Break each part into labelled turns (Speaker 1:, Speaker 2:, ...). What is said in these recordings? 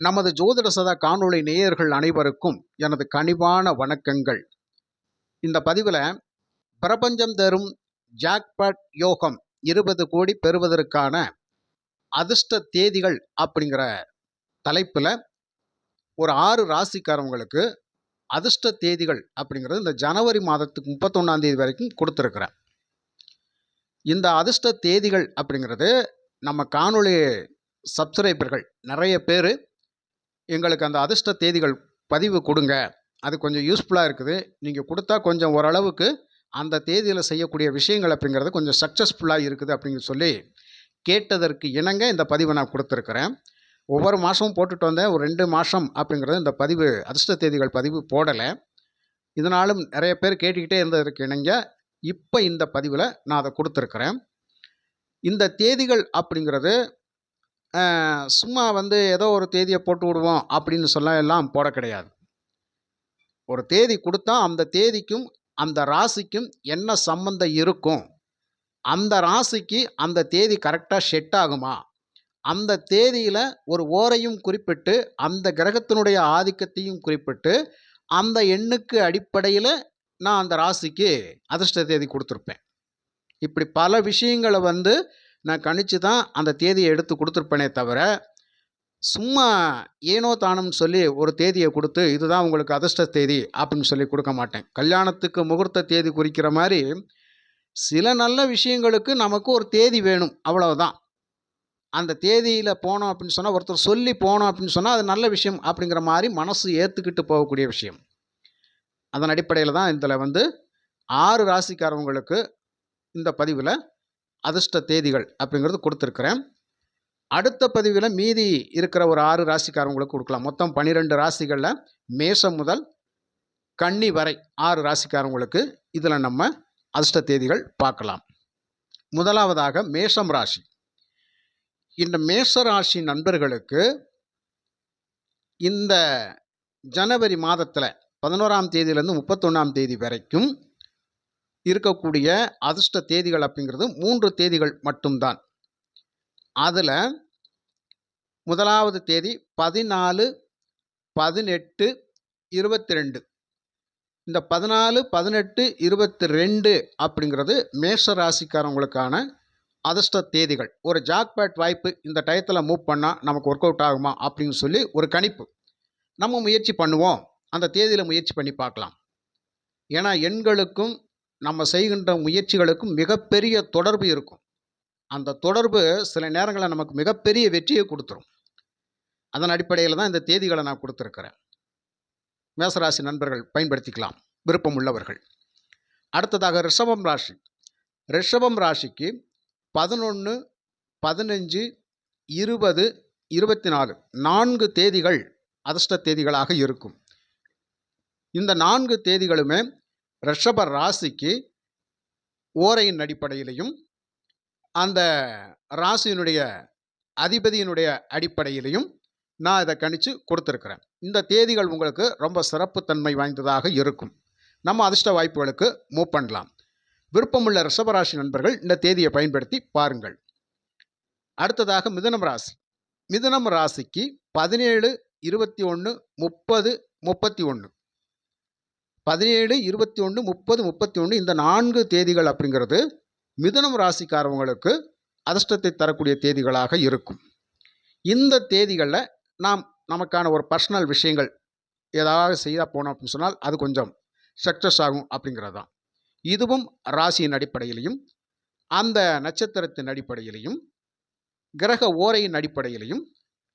Speaker 1: நமது ஜோதிட சதா காணொளி நேயர்கள் அனைவருக்கும் எனது கனிவான வணக்கங்கள். இந்த பதிவில் பிரபஞ்சம் தரும் ஜாக்பாட் யோகம் இருபது கோடி பெறுவதற்கான அதிர்ஷ்ட தேதிகள் அப்படிங்கிற தலைப்பில் ஒரு ஆறு ராசிக்காரவங்களுக்கு அதிர்ஷ்ட தேதிகள் அப்படிங்கிறது இந்த ஜனவரி மாதத்துக்கு முப்பத்தொன்னாம் தேதி வரைக்கும் கொடுத்துருக்குறேன். இந்த அதிர்ஷ்ட தேதிகள் அப்படிங்கிறது நம்ம காணொளி சப்ஸ்கிரைபர்கள் நிறைய பேர் எங்களுக்கு அந்த அதிர்ஷ்ட தேதிகள் பதிவு கொடுங்க. அது கொஞ்சம் யூஸ்ஃபுல்லாக இருக்குது. நீங்கள் கொடுத்தா கொஞ்சம் ஓரளவுக்கு அந்த தேதியில் செய்யக்கூடிய விஷயங்கள் அப்படிங்கிறது கொஞ்சம் சக்ஸஸ்ஃபுல்லாக இருக்குது அப்படின்னு சொல்லி கேட்டதற்கு இணங்க இந்த பதிவை நான் கொடுத்துருக்குறேன். ஒவ்வொரு மாதமும் போட்டுட்டு வந்தேன் ஒரு ரெண்டு மாதம் அப்படிங்கிறது இந்த பதிவு அதிர்ஷ்ட தேதிகள் பதிவு போடலை. இதனாலும் நிறைய பேர் கேட்டுக்கிட்டே இருந்ததற்கு இணங்க இப்போ இந்த பதிவில் நான் அதை கொடுத்துருக்குறேன். இந்த தேதிகள் அப்படிங்கிறது சும்மா வந்து ஏதோ ஒரு தேதியை போட்டு விடுவோம் அப்படின்னு சொல்ல எல்லாம் போட கிடையாது. ஒரு தேதி கொடுத்தா அந்த தேதிக்கும் அந்த ராசிக்கும் என்ன சம்பந்தம் இருக்கும்? அந்த ராசிக்கு அந்த தேதி கரெக்டாக செட் ஆகுமா? அந்த தேதியில் ஒரு ஓரையும் குறிப்பிட்டு அந்த கிரகத்தினுடைய ஆதிக்கத்தையும் குறிப்பிட்டு அந்த எண்ணுக்கு அடிப்படையில் நான் அந்த ராசிக்கு அதிர்ஷ்ட தேதி கொடுத்துருப்பேன். இப்படி பல விஷயங்களை வந்து நான் கணிச்சு தான் அந்த தேதியை எடுத்து கொடுத்துருப்பேனே தவிர சும்மா ஏனோ தானம்னு சொல்லி ஒரு தேதியை கொடுத்து இதுதான் உங்களுக்கு அதிர்ஷ்ட தேதி அப்படின்னு சொல்லி கொடுக்க மாட்டேன். கல்யாணத்துக்கு முகூர்த்த தேதி குறிக்கிற மாதிரி சில நல்ல விஷயங்களுக்கு நமக்கு ஒரு தேதி வேணும் அவ்வளவுதான். அந்த தேதியில் போனோம் அப்படின்னு சொன்னால் ஒருத்தர் சொல்லி போனோம் அப்படின்னு சொன்னால் அது நல்ல விஷயம் அப்படிங்கிற மாதிரி மனசு ஏற்றுக்கிட்டு போகக்கூடிய விஷயம். அதன் அடிப்படையில் தான் இதில் வந்து ஆறு ராசிக்காரவங்களுக்கு இந்த பதிவில் அதிர்ஷ்ட தேதிகள் அப்படிங்கிறது கொடுத்துருக்குறேன். அடுத்த பதிவில் மீதி இருக்கிற ஒரு ஆறு ராசிக்காரவங்களுக்கு கொடுக்கலாம். மொத்தம் பன்னிரெண்டு ராசிகளில் மேஷம் முதல் கன்னி வரை ஆறு ராசிக்காரவங்களுக்கு இதில் நம்ம அதிர்ஷ்ட தேதிகள் பார்க்கலாம். முதலாவதாக மேஷம் ராசி. இந்த மேஷ ராசி நண்பர்களுக்கு இந்த ஜனவரி மாதத்தில் பதினோராம் தேதியிலேருந்து முப்பத்தொன்னாம் தேதி வரைக்கும் இருக்கக்கூடிய அதிர்ஷ்ட தேதிகள் அப்படிங்கிறது மூன்று தேதிகள் மட்டும்தான். அதில் முதலாவது தேதி பதினாலு பதினெட்டு இருபத்தி ரெண்டு இந்த பதினாலு பதினெட்டு இருபத்தி ரெண்டு அப்படிங்கிறது மேஷ ராசிக்காரவங்களுக்கான அதிர்ஷ்ட தேதிகள். ஒரு ஜாக்பேட் வாய்ப்பு இந்த டயத்தில் மூவ் பண்ணால் நமக்கு ஒர்க் அவுட் ஆகுமா அப்படின்னு சொல்லி ஒரு கணிப்பு. நம்ம முயற்சி பண்ணுவோம். அந்த தேதியில் முயற்சி பண்ணி பார்க்கலாம். ஏன்னா எண்களுக்கும் நம்ம செய்கின்ற முயற்சிகளுக்கும் மிகப்பெரிய தொடர்பு இருக்கும். அந்த தொடர்பு சில நேரங்களில் நமக்கு மிகப்பெரிய வெற்றியை கொடுத்துரும். அதன் அடிப்படையில் தான் இந்த தேதிகளை நான் கொடுத்துருக்கிறேன். மேசராசி நண்பர்கள் பயன்படுத்திக்கலாம். விருப்பம் உள்ளவர்கள். அடுத்ததாக ரிஷபம் ராசி. ரிஷபம் ராசிக்கு பதினொன்று பதினஞ்சு இருபது இருபத்தி நாலு நான்கு தேதிகள் அதிர்ஷ்ட தேதிகளாக இருக்கும். இந்த நான்கு தேதிகளுமே ரிஷப ராசிக்கு ஓரையின் அடிப்படையிலையும் அந்த ராசியினுடைய அதிபதியினுடைய அடிப்படையிலையும் நான் இதை கணித்து கொடுத்துருக்குறேன். இந்த தேதிகள் உங்களுக்கு ரொம்ப சிறப்புத்தன்மை வாய்ந்ததாக இருக்கும். நம்ம அதிர்ஷ்ட வாய்ப்புகளுக்கு மூவ் பண்ணலாம். விருப்பமுள்ள ரிஷபராசி நண்பர்கள் இந்த தேதியை பயன்படுத்தி பாருங்கள். அடுத்ததாக மிதுனம் ராசி. மிதுனம் ராசிக்கு பதினேழு இருபத்தி ஒன்று முப்பது முப்பத்தி ஒன்று பதினேழு இருபத்தி ஒன்று முப்பது முப்பத்தி ஒன்று இந்த நான்கு தேதிகள் அப்படிங்கிறது மிதுனம் ராசிக்காரவங்களுக்கு அதிர்ஷ்டத்தை தரக்கூடிய தேதிகளாக இருக்கும். இந்த தேதிகளில் நாம் நமக்கான ஒரு பர்சனல் விஷயங்கள் ஏதாவது செய்தால் போனோம் அப்படின்னு சொன்னால் அது கொஞ்சம் சக்ஸஸ் ஆகும் அப்படிங்கிறது தான். இதுவும் ராசியின் அடிப்படையிலையும் அந்த நட்சத்திரத்தின் அடிப்படையிலையும் கிரக ஓரையின் அடிப்படையிலையும்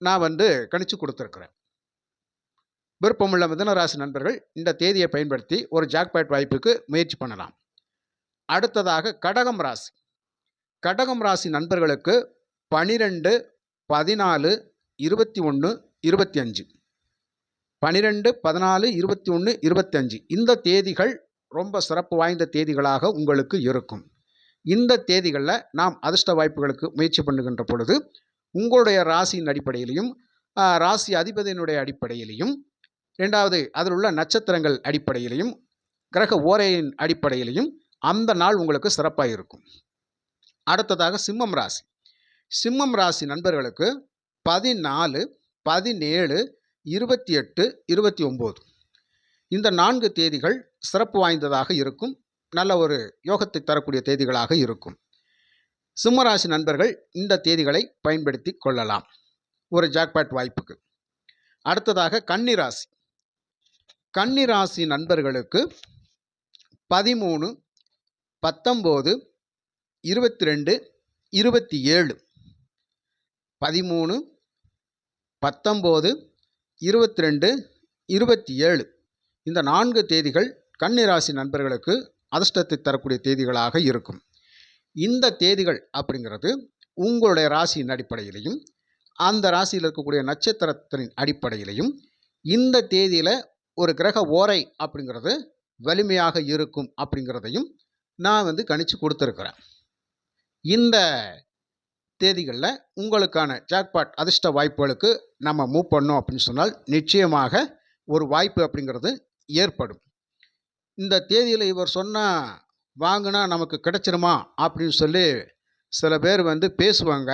Speaker 1: நான் வந்து கணிச்சு கொடுத்துருக்குறேன். விருப்பமுள்ள மிதனராசி நண்பர்கள் இந்த தேதியை பயன்படுத்தி ஒரு ஜாக்பாட் வாய்ப்புக்கு முயற்சி பண்ணலாம். அடுத்ததாக கடகம் ராசி. கடகம் ராசி நண்பர்களுக்கு பனிரெண்டு பதினாலு இருபத்தி ஒன்று இருபத்தி அஞ்சு. பனிரெண்டு பதினாலு இருபத்தி ஒன்று இருபத்தஞ்சு இந்த தேதிகள் ரொம்ப சிறப்பு வாய்ந்த தேதிகளாக உங்களுக்கு இருக்கும். இந்த தேதிகளில் நாம் அதிர்ஷ்ட வாய்ப்புகளுக்கு முயற்சி பண்ணுகின்ற பொழுது உங்களுடைய ராசியின் அடிப்படையிலையும் ராசி அதிபதியினுடைய அடிப்படையிலையும் ரெண்டாவது அதில் உள்ள நட்சத்திரங்கள் அடிப்படையிலையும் கிரக ஓரையின் அடிப்படையிலையும் அந்த நாள் உங்களுக்கு சிறப்பாக இருக்கும். அடுத்ததாக சிம்மம் ராசி. சிம்மம் ராசி நண்பர்களுக்கு பதினாலு பதினேழு இருபத்தி எட்டு இருபத்தி ஒம்பது இந்த நான்கு தேதிகள் சிறப்பு வாய்ந்ததாக இருக்கும். நல்ல ஒரு யோகத்தை தரக்கூடிய தேதிகளாக இருக்கும். சிம்மராசி நண்பர்கள் இந்த தேதிகளை பயன்படுத்தி கொள்ளலாம். ஒரு ஜாக்பாட் வாய்ப்புக்கு. அடுத்ததாக கன்னிராசி கன்னிராசி நண்பர்களுக்கு பதிமூணு பத்தொம்போது இருபத்தி ரெண்டு இருபத்தி ஏழு பதிமூணு பத்தொம்போது இருபத்தி ரெண்டு இருபத்தி ஏழு இந்த நான்கு தேதிகள் கன்னிராசி நண்பர்களுக்கு அதிர்ஷ்டத்தை தரக்கூடிய தேதிகளாக இருக்கும். இந்த தேதிகள் அப்படிங்கிறது உங்களுடைய ராசியின் அடிப்படையிலையும் அந்த ராசியில் இருக்கக்கூடிய நட்சத்திரத்தின் அடிப்படையிலையும் இந்த தேதியில் ஒரு கிரக ஓரை அப்படிங்கிறது வலிமையாக இருக்கும் அப்படிங்கிறதையும் நான் வந்து கணிச்சு கொடுத்துருக்குறேன். இந்த தேதிகளில் உங்களுக்கான ஜாக்பாட் அதிர்ஷ்ட வாய்ப்புகளுக்கு நம்ம மூவ் பண்ணோம் அப்படின்னு சொன்னால் நிச்சயமாக ஒரு வாய்ப்பு அப்படிங்கிறது ஏற்படும். இந்த தேதியில் இவர் சொன்னால் வாங்கினா நமக்கு கிடைச்சிருமா அப்படின்னு சொல்லி சில பேர் வந்து பேசுவாங்க.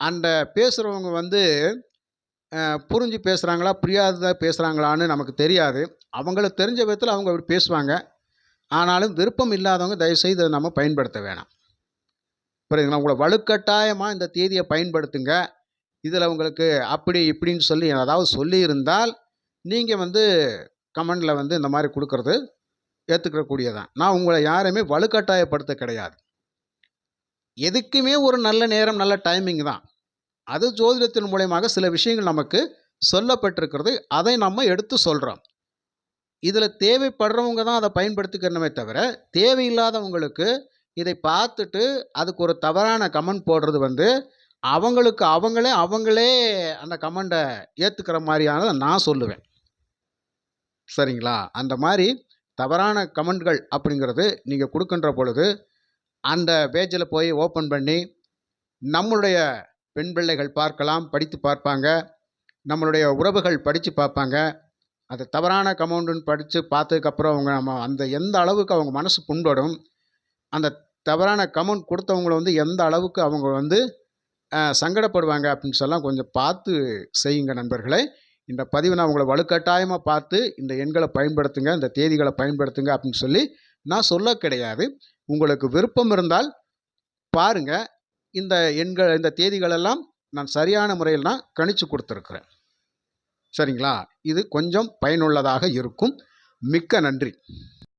Speaker 1: அந்த பேசுகிறவங்க வந்து புரிஞ்சு பேசுகிறாங்களா புரியாததாக பேசுகிறாங்களான்னு நமக்கு தெரியாது. அவங்களுக்கு தெரிஞ்ச விதத்தில் அவங்க அப்படி பேசுவாங்க. ஆனாலும் விருப்பம் இல்லாதவங்க தயவுசெய்து அதை நம்ம பயன்படுத்த வேணாம். புரியுதுங்களா? உங்களை வலுக்கட்டாயமாக இந்த தேதியை பயன்படுத்துங்க. இதில் உங்களுக்கு அப்படி இப்படின்னு சொல்லி அதாவது சொல்லியிருந்தால் நீங்கள் வந்து கமெண்டில் வந்து இந்த மாதிரி கொடுக்கறது ஏற்றுக்கக்கூடியதான் நான் உங்களை யாரையுமே வலுக்கட்டாயப்படுத்த கிடையாது. எதுக்குமே ஒரு நல்ல நேரம் நல்ல டைமிங் தான். அது ஜோதிடத்தின் மூலயமாக சில விஷயங்கள் நமக்கு சொல்லப்பட்டிருக்கிறது. அதை நம்ம எடுத்து சொல்கிறோம் இதில் தேவைப்படுறவங்க தான் அதை பயன்படுத்திக்கணுமே தவிர தேவையில்லாதவங்களுக்கு இதை பார்த்துட்டு அதுக்கு ஒரு தவறான கமெண்ட் போடுறது வந்து அவங்களுக்கு அவங்களே அவங்களே அந்த கமெண்டை ஏற்றுக்கிற மாதிரியானதை நான் சொல்லுவேன். சரிங்களா? அந்த மாதிரி தவறான கமெண்ட்கள் அப்படிங்கிறது நீங்கள் கொடுக்கின்ற பொழுது அந்த பேஜில் போய் ஓப்பன் பண்ணி நம்மளுடைய பெண் பிள்ளைகள் பார்க்கலாம் படித்து பார்ப்பாங்க. நம்மளுடைய உறவுகள் படித்து பார்ப்பாங்க. அது தவறான கமௌண்டுன்னு படித்து பார்த்ததுக்கப்புறம் அவங்க நம்ம அந்த எந்த அளவுக்கு அவங்க மனசு புண்படும் அந்த தவறான கமெண்ட் கொடுத்தவங்கள வந்து எந்த அளவுக்கு அவங்க வந்து சங்கடப்படுவாங்க அப்படின்னு சொல்லலாம் கொஞ்சம் பார்த்து செய்யுங்க நண்பர்களே. இந்த பதிவை நான் உங்களை வலுக்கட்டாயமாக பார்த்து இந்த எண்களை பயன்படுத்துங்க இந்த தேதிகளை பயன்படுத்துங்க அப்படின்னு சொல்லி நான் சொல்ல கிடையாது. உங்களுக்கு விருப்பம் இருந்தால் பாருங்கள் இந்த எண்கள் இந்த தேதிகளெல்லாம் நான் சரியான முறையில் நான் கணிச்சு கொடுத்துருக்குறேன். சரிங்களா? இது கொஞ்சம் பயனுள்ளதாக இருக்கும். மிக்க நன்றி.